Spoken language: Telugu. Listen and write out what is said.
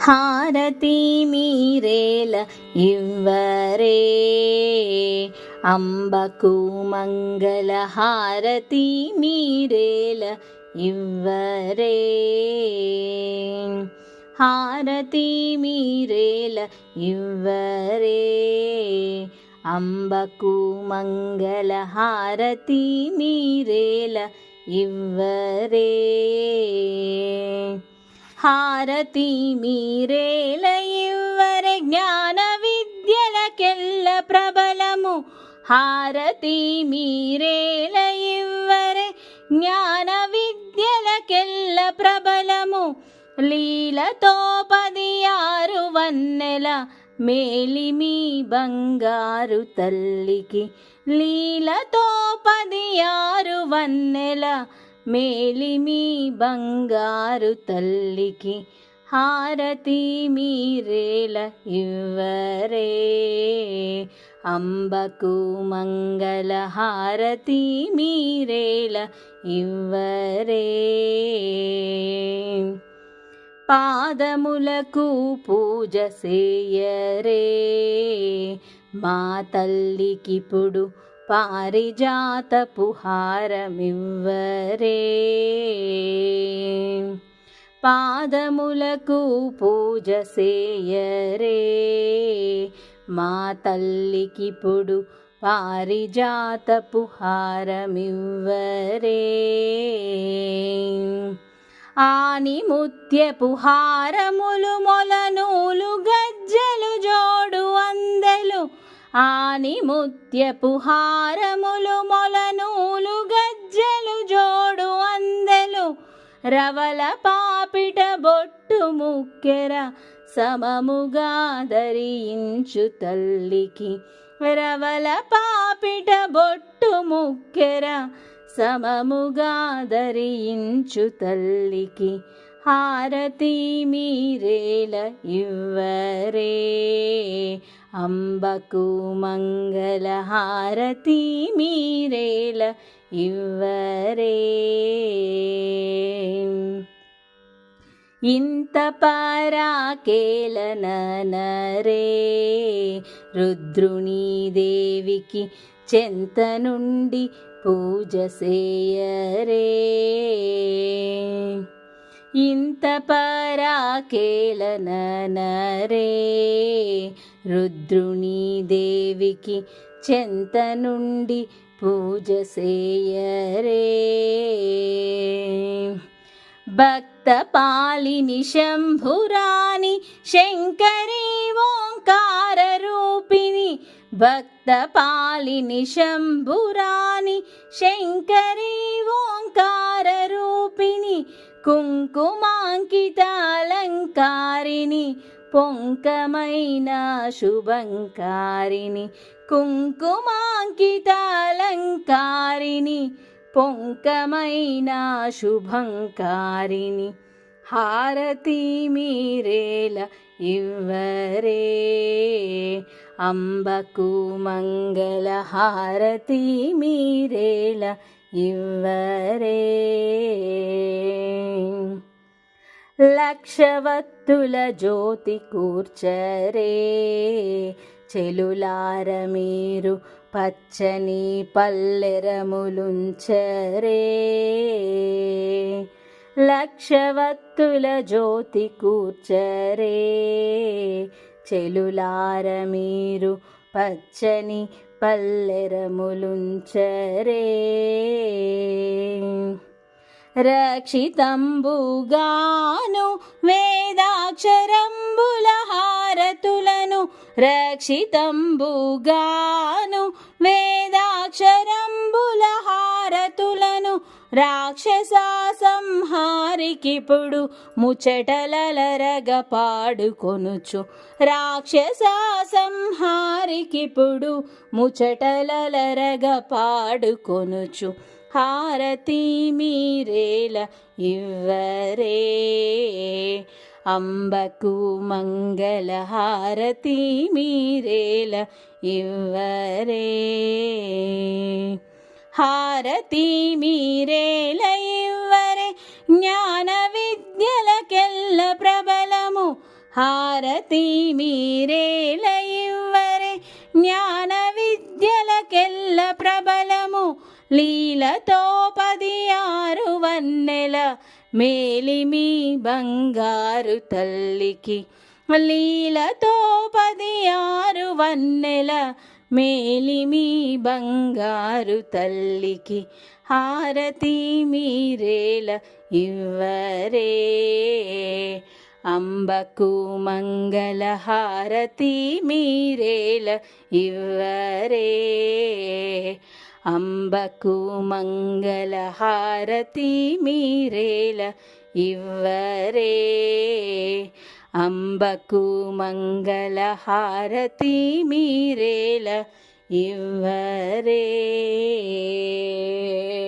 హారతి మీరేల ఇవ్వరే. అంబకు మంగళ హారతి మీరేల ఇవ్వరే. హారతి మీరేల ఇవ్వరే. అంబకు మంగళ హారతి మీరేల ఇవ్వరే. హారతి మీరేల ఇవ్వరే జ్ఞాన విద్యలకెల్ల ప్రబలము. హారతి మీరేల ఇవ్వరే జ్ఞాన విద్యలకెల్ల ప్రబలము. లీలతో పది ఆరు వన్నెల మేలిమి బంగారు తల్లికి. లీలతో పది ఆరు వన్నెల మేలిమి బంగారు తల్లికి హారతి మీరేల ఇవ్వరే. అంబకు మంగళ హారతి మీరేల ఇవ్వరే. పాదములకు పూజ చేయరే మా తల్లికిప్పుడు పారిజాత పుహారమివ్వరే. పాదములకు పూజ సేయరే. మా తల్లికిప్పుడు పారిజాతపు పుహారమివ్వరే. ఆని ముత్యపు హారములు మొలనూలు గజ్జలు జోడు ఆని ముత్యపు హారములు మొలనూలు గజ్జలు జోడు అందెలు రవల పాపిట బొట్టు ముక్కెర సమముగా ధరించు తల్లికి రవల పాపిట బొట్టు ముక్కెర సమముగా ధరించు తల్లికి హారతి మీరేల ఇవ్వరే. అంబకు మంగళ హారతి మీరేల ఇవ్వరే. ఇంత పరాకేలనరే రుద్రుని దేవికి చెంత నుండి పూజ సేయరే. ఇంత పరాకేలనరే రుద్రుని దేవికి చెంత నుండి పూజ సేయరే. భక్త పాలిని శంభురాణి శంకరి ఓంకార రూపిణి. భక్త పాలిని శంభురాణి శంకరి కుంకుమాంకితాలంకారిణి పొంకమైన శుభంకారిణి. కుంకుమాంకితాలంకారిణి పొంకమైన శుభంకారిణి. హారతి మీరేల ఇవ్వరే అంబకు మంగళ హారతి మీరేల ఇవ్వరే. లక్షవత్తుల జ్యోతి కూర్చరే. చెలులార మీరు పచ్చని పల్లెరములుంచరే. లక్షవత్తుల జ్యోతి కూర్చరే. చెలులార మీరు పచ్చని పల్లెరములుంచరే. రక్షితంబుగాను వేదాక్షరంబుల హారతులను రక్షితంబుగాను వేదాక్షరంబుల హారతులను రాక్షస సంహారికిపుడు ముచ్చటలలరగ పాడుకొనుచు రాక్షస సంహారికిపుడు ముచ్చటలలరగ పాడుకొనుచు హారతి మీరేల ఇవ్వరే. అంబకు మంగళ హారతి మీరేల ఇవ్వరే. హారతి మీరేల ఇవ్వరే. జ్ఞాన విద్యలకెల్ల ప్రబలము. హారతి మీరేల ఇవ్వరే. జ్ఞాన లీలతో పది ఆరు వన్నెల మేలిమి బంగారు తల్లికి. లీలతో పది ఆరు వన్నెల మేలిమి బంగారు తల్లికి. హారతి మీరేల ఇవ్వరే. అంబకు మంగళ హారతి మీరేల ఇవ్వరే. అంబకు మంగళహారతి మీరేల ఇవ్వరే. అంబకు మంగళహారతి మీరేల ఇవ్వరే.